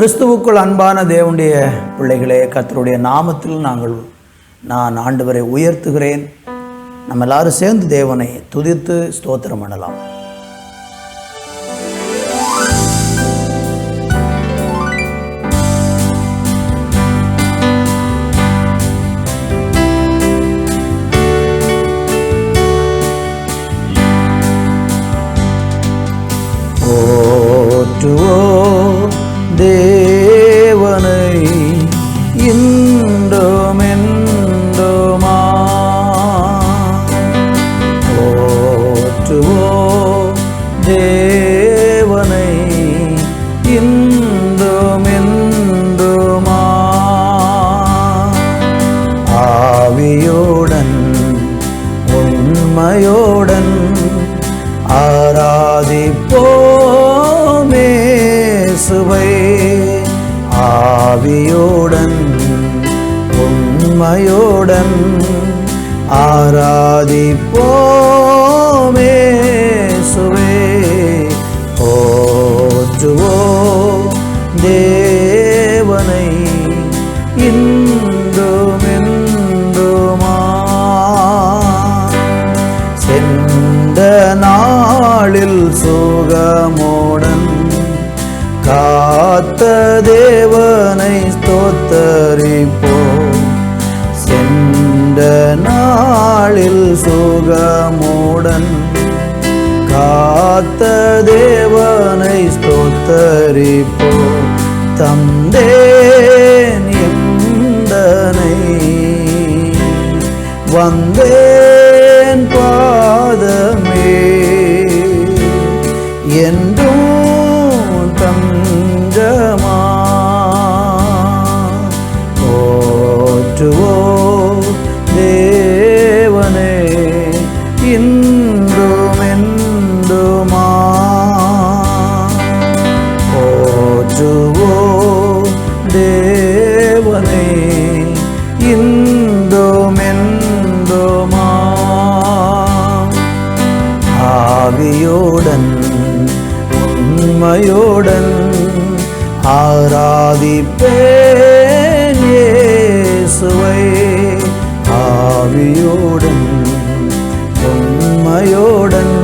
கிறிஸ்துவுக்குள் அன்பான தேவனுடைய பிள்ளைகளே கத்தருடைய நாமத்தில் நாங்கள் நான் ஆண்டவரை உயர்த்துகிறேன். நம்ம எல்லாரும் சேர்ந்து தேவனை துதித்து ஸ்தோத்திரம் பண்ணலாம். உண்மையோடன் ஆராதிப்போமே சுவை ஆவியோடன் உண்மையோடன் ஆராதிப்போமே சுவே. போற்றுவோ தேவனை இன் சுகமோடன் காத்த தேவனை ஸ்தோத்தரிப்போ. தந்தேன் எந்தனை வந்தேன் பாதம் ஆவியோடன் உண்மையோடன் ஆராதிப்பேன் இயேசுவை. ஆவியோடன் உண்மையோடன்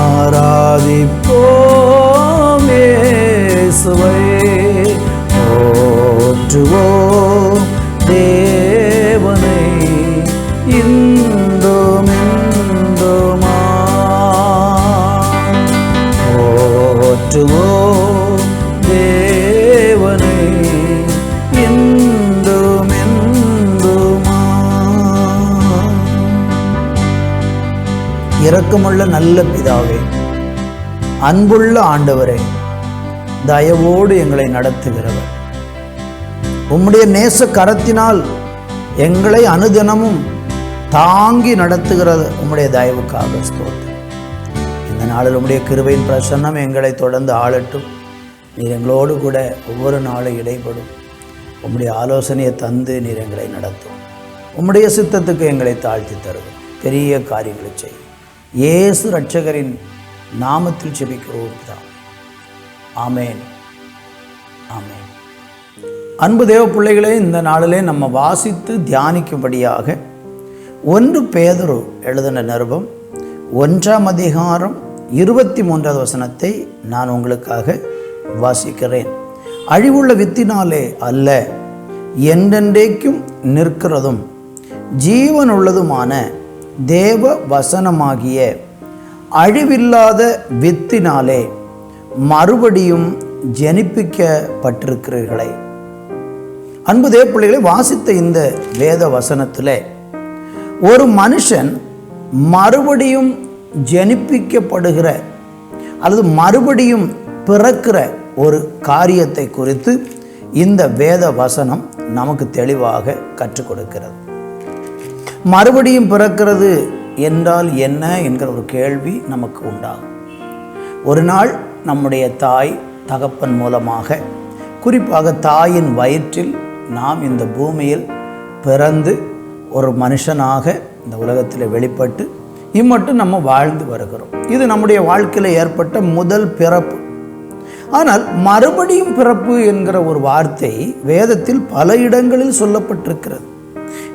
ஆராதிப்போம் இயேசுவை. போற்றுவோம் இரக்கமுள்ள நல்ல பிதாவே அன்புள்ள ஆண்டவரே தயவோடு எங்களை நடத்துகிறவர். உம்முடைய நேச கரத்தினால் எங்களை அனுதினமும் தாங்கி நடத்துகிறது உம்முடைய தயவுக்காக ஸ்தோத்திரம். இந்த நாளில் உம்முடைய கிருபையின் பிரசன்னம் எங்களை தொடர்ந்து ஆளட்டும். நீர் எங்களோடு கூட ஒவ்வொரு நாளும் இடைப்படும். உம்முடைய ஆலோசனையை தந்து நீர் எங்களை நடத்தும். உம்முடைய சித்தத்துக்கு எங்களை தாழ்த்தி தரும் பெரிய காரியங்களை செய்யும் இயேசு ரட்சகரின் நாமத்தில் செபிக்கிறோம் தான் ஆமேன். ஆமேன். அன்பு தேவ பிள்ளைகளே இந்த நாளிலே நம்ம வாசித்து தியானிக்கும்படியாக ஒன்று பேதரு எழுதின நிருபம் ஒன்றாம் அதிகாரம் இருபத்தி மூன்றாவது வசனத்தை நான் உங்களுக்காக வாசிக்கிறேன். அழிவுள்ள வித்தினாலே அல்ல என்றென்றைக்கும் நிற்கிறதும் ஜீவனுள்ளதுமான தேவ வசனமாகிய அழிவில்லாத வித்தினாலே மறுபடியும் ஜனிப்பிக்கப்பட்டிருக்கிறீர்களே. அன்பு தேவ பிள்ளைகளை வாசித்த இந்த வேத வசனத்தில் ஒரு மனுஷன் மறுபடியும் ஜனிப்பிக்கப்படுகிற அல்லது மறுபடியும் பிறக்கிற ஒரு காரியத்தை குறித்து இந்த வேத வசனம் நமக்கு தெளிவாக கற்றுக் கொடுக்கிறது. மறுபடியும் பிறக்கிறது என்றால் என்ன என்கிற ஒரு கேள்வி நமக்கு உண்டாகும். ஒரு நாள் நம்முடைய தாய் தகப்பன் மூலமாக குறிப்பாக தாயின் வயிற்றில் நாம் இந்த பூமியில் பிறந்து ஒரு மனுஷனாக இந்த உலகத்தில் வெளிப்பட்டு இம்மட்டும் நம்ம வாழ்ந்து வருகிறோம். இது நம்முடைய வாழ்க்கையில் ஏற்பட்ட முதல் பிறப்பு. ஆனால் மறுபடியும் பிறப்பு என்கிற ஒரு வார்த்தை வேதத்தில் பல இடங்களில் சொல்லப்பட்டிருக்கிறது.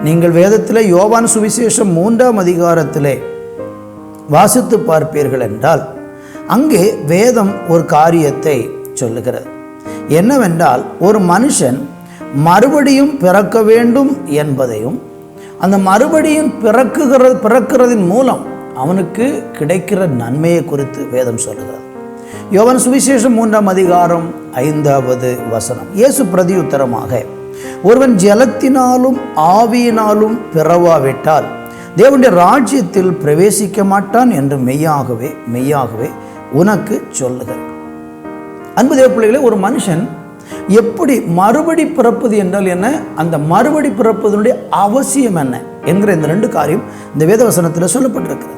நீங்கள் வேதத்தில் யோவான் சுவிசேஷம் மூன்றாம் அதிகாரத்திலே வாசித்து பார்ப்பீர்கள் என்றால் அங்கே வேதம் ஒரு காரியத்தை சொல்லுகிறது. என்னவென்றால் ஒரு மனுஷன் மறுபடியும் பிறக்க வேண்டும் என்பதையும் அந்த மறுபடியும் பிறக்குகிற பிறக்கிறதின் மூலம் அவனுக்கு கிடைக்கிற நன்மையை குறித்து வேதம் சொல்லுகிறது. யோவன் சுவிசேஷம் மூன்றாம் அதிகாரம் ஐந்தாவது வசனம். இயேசு பிரதியுத்தரமாக ஒருவன் ஜலத்தினாலும் ஆவியினாலும் பிறவாவிட்டால் தேவனுடைய ராஜ்யத்தில் பிரவேசிக்க மாட்டான் என்று மெய்யாகவே மெய்யாகவே உனக்கு சொல்லுகிறேன். அன்பு தேவ பிள்ளைகளே ஒரு மனுஷன் எப்படி மறுபடி பிறப்பது என்றால் என்ன? அந்த மறுபடி பிறப்பதனுடைய அவசியம் என்ன? என்கிற இந்த ரெண்டு காரியம் இந்த வேதவசனத்தில் சொல்லப்பட்டிருக்கிறது.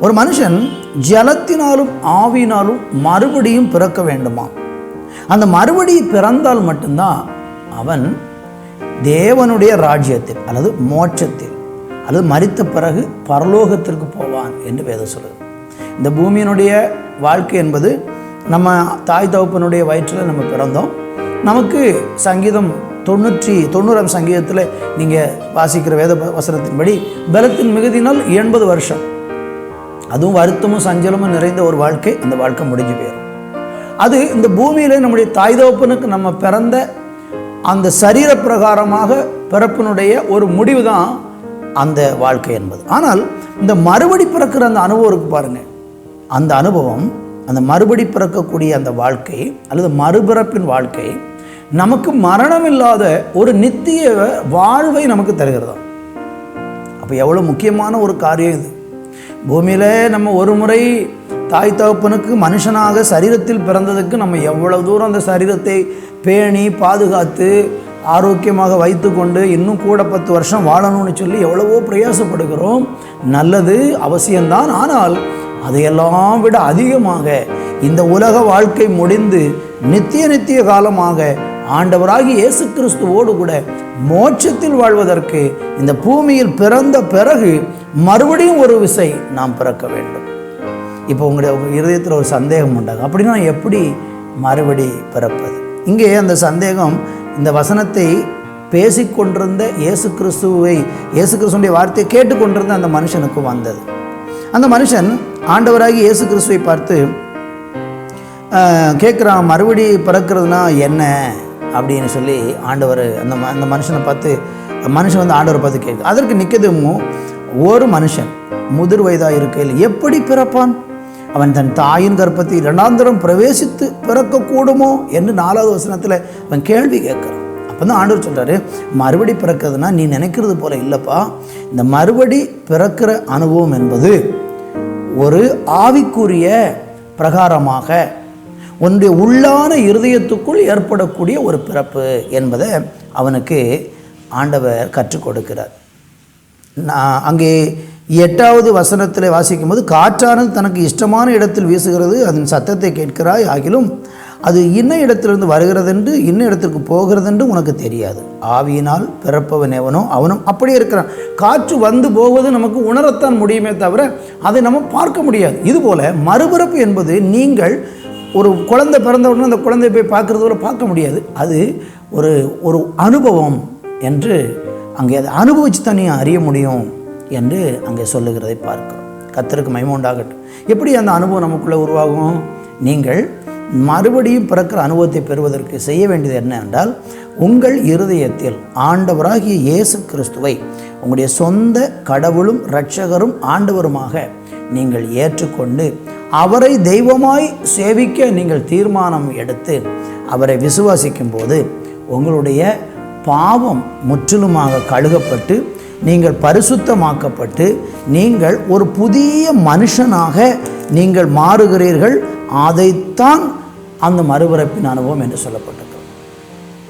ஒரு மனுஷன் ஜலத்தினாலும் ஆவியினாலும் மறுபடியும் பிறக்க வேண்டுமா? அந்த மறுபடி பிறந்தால் மட்டும்தான் அவன் தேவனுடைய ராஜ்யத்தில் அல்லது மோட்சத்தில் அல்லது மறித்த பிறகு பரலோகத்திற்கு போவான் என்று வேதம் சொல்லுது. இந்த பூமியினுடைய வாழ்க்கை என்பது நம்ம தாய் தகப்பனுடைய வயிற்றில் நம்ம பிறந்தோம். நமக்கு சங்கீதம் தொண்ணூற்றி தொண்ணூறாம் சங்கீதத்தில் நீங்கள் வாசிக்கிற வேத வசனத்தின்படி பலத்தின் மிகுதினால் எண்பது வருஷம். அதுவும் வருத்தமும் சஞ்சலமும் நிறைந்த ஒரு வாழ்க்கை. அந்த வாழ்க்கை முடிஞ்சு போயிடும் அது இந்த பூமியில் நம்முடைய தாய் தகப்பனுக்கு நம்ம பிறந்த அந்த சரீர பிரகாரமாக பிறப்பினுடைய ஒரு முடிவு தான் அந்த வாழ்க்கை என்பது. ஆனால் இந்த மறுபடி பிறக்கிற அந்த அனுபவம் இருக்கு பாருங்க. அந்த அனுபவம் அந்த மறுபடி பிறக்கக்கூடிய அந்த வாழ்க்கை அல்லது மறுபிறப்பின் வாழ்க்கை நமக்கு மரணம் இல்லாத ஒரு நித்திய வாழ்வை நமக்கு தருகிறதாம் அப்போ எவ்வளோ முக்கியமான ஒரு காரியம் இது. பூமியில் நம்ம ஒரு முறை தாய் தகப்பனுக்கு மனுஷனாக சரீரத்தில் பிறந்ததுக்கு நம்ம எவ்வளவு தூரம் அந்த சரீரத்தை பேணி பாதுகாத்து ஆரோக்கியமாக வைத்துக்கொண்டு இன்னும் கூட பத்து வருஷம் வாழணும்னு சொல்லி எவ்வளவோ பிரயாசப்படுகிறோம். நல்லது அவசியம்தான். ஆனால் அதையெல்லாம் விட அதிகமாக இந்த உலக வாழ்க்கை முடிந்து நித்திய நித்திய காலமாக ஆண்டவராகி இயேசு கிறிஸ்துவோடு கூட மோட்சத்தில் வாழ்வதற்கு இந்த பூமியில் பிறந்த பிறகு மறுபடியும் ஒரு விசை நாம் பிறக்க வேண்டும். இப்போ உங்களுடைய இருதயத்தில் ஒரு சந்தேகம் உண்டாகும். அப்படின்னா எப்படி மறுபடி பிறப்பது? இங்கே அந்த சந்தேகம் இந்த வசனத்தை பேசிக்கொண்டிருந்த இயேசு கிறிஸ்துவை இயேசு கிறிஸ்துடைய வார்த்தையை கேட்டுக்கொண்டிருந்த அந்த மனுஷனுக்கு வந்தது. அந்த மனுஷன் ஆண்டவராகி இயேசு கிறிஸ்துவை பார்த்து கேட்குறான் மறுபடி பிறக்கிறதுனா என்ன? அப்படின்னு சொல்லி ஆண்டவர் அந்த ம- அந்த மனுஷனை பார்த்து மனுஷன் வந்து ஆண்டவரை பார்த்து கேட்கு அதற்கு நிற்கதுமோ ஒரு மனுஷன் முதிர் வயதாக இருக்கையில் எப்படி பிறப்பான்? அவன் தன் தாயின் கர்ப்பத்தை இரண்டாந்தரம் பிரவேசித்து பிறக்கக்கூடுமோ என்று நாலாவது வசனத்தில் அவன் கேள்வி கேட்குறான். அப்போ தான் ஆண்டவர் சொல்கிறாரு மறுபடி பிறக்கிறதுனா நீ நினைக்கிறது போல இல்லைப்பா. இந்த மறுபடி பிறக்கிற அனுபவம் என்பது ஒரு ஆவிக்குரிய பிரகாரமாக உன்னுடைய உள்ளான இருதயத்துக்குள் ஏற்படக்கூடிய ஒரு பிறப்பு என்பதை அவனுக்கு ஆண்டவர் கற்றுக் கொடுக்கிறார். நான் அங்கே எட்டாவது வசனத்தில் வாசிக்கும்போது காற்றானது தனக்கு இஷ்டமான இடத்தில் வீசுகிறது அதன் சத்தத்தை கேட்கிறாய் ஆகிலும் அது இன்ன இடத்திலிருந்து வருகிறதென்று இன்ன இடத்திற்கு போகிறதென்று உனக்கு தெரியாது. ஆவியினால் பிறப்பவன் எவனோ அவனும் அப்படியே இருக்கிறான். காற்று வந்து போவது நமக்கு உணரத்தான் முடியுமே தவிர அதை நம்ம பார்க்க முடியாது. இதுபோல் மறுபிறப்பு என்பது நீங்கள் ஒரு குழந்தை பிறந்த உடனே அந்த குழந்தையை போய் பார்க்குறது கூட பார்க்க முடியாது. அது ஒரு ஒரு அனுபவம் என்று அங்கே அதை அனுபவித்து தனியாக அறிய முடியும். என்று அங்கே சொல்லுகிறதை பார்க்கிறோம். கத்தருக்கு மைமோண்டாகட்டும் எப்படி அந்த அனுபவம் நமக்குள்ளே உருவாகும்? நீங்கள் மறுபடியும் பிறக்கிற அனுபவத்தை பெறுவதற்கு செய்ய வேண்டியது என்ன என்றால் உங்கள் இருதயத்தில் ஆண்டவராகிய இயேசு கிறிஸ்துவை உங்களுடைய சொந்த கடவுளும் இரட்சகரும் ஆண்டவருமாக நீங்கள் ஏற்றுக்கொண்டு அவரை தெய்வமாய் சேவிக்க நீங்கள் தீர்மானம் எடுத்து அவரை விசுவாசிக்கும் போது உங்களுடைய பாவம் முற்றிலுமாக கழுகப்பட்டு நீங்கள் பரிசுத்தமாக்கப்பட்டு நீங்கள் ஒரு புதிய மனுஷனாக நீங்கள் மாறுகிறீர்கள். அதைத்தான் அந்த மறுபிறப்பின் அனுபவம் என்று சொல்லப்பட்டது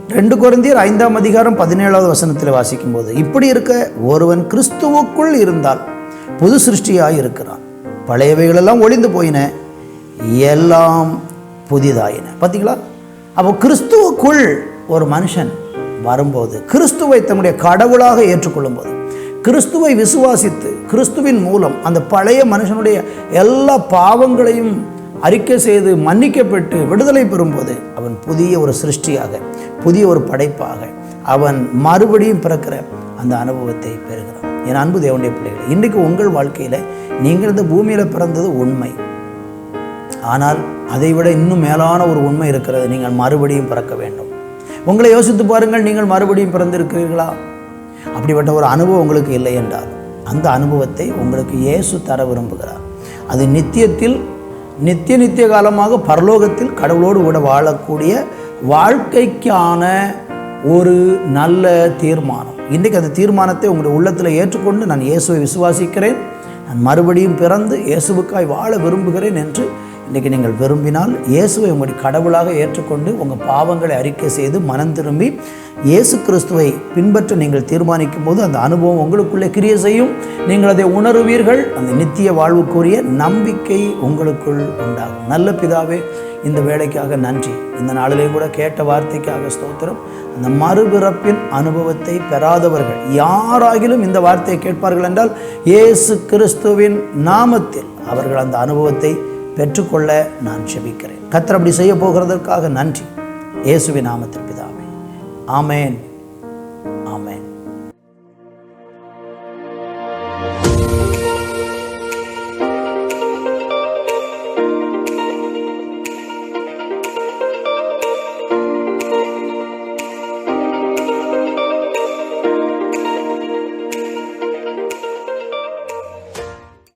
ரெண்டு குழந்தையர் ஐந்தாம் அதிகாரம் பதினேழாவது வசனத்தில் வாசிக்கும்போது இப்படி இருக்க ஒருவன் கிறிஸ்துவுக்குள் இருந்தால் புது சிருஷ்டியாக இருக்கிறான். பழையவைகளெல்லாம் ஒளிந்து போயின எல்லாம் புதிதாயின. பார்த்தீங்களா அப்போ கிறிஸ்துவுக்குள் ஒரு மனுஷன் வரும்போது கிறிஸ்துவை தன்னுடைய கடவுளாக ஏற்றுக்கொள்ளும் போது கிறிஸ்துவை விசுவாசித்து கிறிஸ்துவின் மூலம் அந்த பழைய மனுஷனுடைய எல்லா பாவங்களையும் அறிக்கை செய்து மன்னிக்கப்பட்டு விடுதலை பெறும்போது அவன் புதிய ஒரு சிருஷ்டியாக புதிய ஒரு படைப்பாக அவன் மறுபடியும் பிறக்கிற அந்த அனுபவத்தை பெறுகிறான். என் அன்பு தேவனுடைய பிள்ளைகள் இன்றைக்கு உங்கள் வாழ்க்கையில் நீங்கள் இந்த பூமியில் பிறந்தது உண்மை. ஆனால் அதை விட இன்னும் மேலான ஒரு உண்மை இருக்கிறது நீங்கள் மறுபடியும் பிறக்க வேண்டும். உங்களை யோசித்து பாருங்கள் நீங்கள் மறுபடியும் பிறந்திருக்கிறீர்களா? அப்படிப்பட்ட ஒரு அனுபவம் உங்களுக்கு இல்லை என்றால் அந்த அனுபவத்தை உங்களுக்கு இயேசு தர விரும்புகிறார். அது நித்தியத்தில் நித்திய நித்திய காலமாக பரலோகத்தில் கடவுளோடு கூட வாழக்கூடிய வாழ்க்கைக்கான ஒரு நல்ல தீர்மானம். இன்றைக்கு அந்த தீர்மானத்தை உங்களுடைய உள்ளத்தில் ஏற்றுக்கொண்டு நான் இயேசுவை விசுவாசிக்கிறேன். நான் மறுபடியும் பிறந்து இயேசுவுக்காய் வாழ விரும்புகிறேன் என்று இன்றைக்கி நீங்கள் விரும்பினால் இயேசுவை உங்களுடைய கடவுளாக ஏற்றுக்கொண்டு உங்கள் பாவங்களை அறிக்கை செய்து மனம் திரும்பி இயேசு கிறிஸ்துவை பின்பற்ற நீங்கள் தீர்மானிக்கும் போது அந்த அனுபவம் உங்களுக்குள்ளே கிரிய செய்யும். நீங்கள் அதை உணருவீர்கள். அந்த நித்திய வாழ்வுக்குரிய நம்பிக்கை உங்களுக்குள் உண்டாகும். நல்ல பிதாவே இந்த வேலைக்காக நன்றி. இந்த நாளிலே கூட கேட்ட வார்த்தைக்காக ஸ்தோத்திரம். அந்த மறுபிறப்பின் அனுபவத்தை பெறாதவர்கள் யாராகிலும் இந்த வார்த்தையை கேட்பார்கள் என்றால் இயேசு கிறிஸ்துவின் நாமத்தில் அவர்கள் அந்த அனுபவத்தை பெற்றுக்கொள்ள நான் செபிக்கிறேன். கத்தர் அப்படி செய்ய போகிறதற்காக நன்றி. இயேசுவின் நாமத்தின் பிதாவே. ஆமேன். ஆமேன்.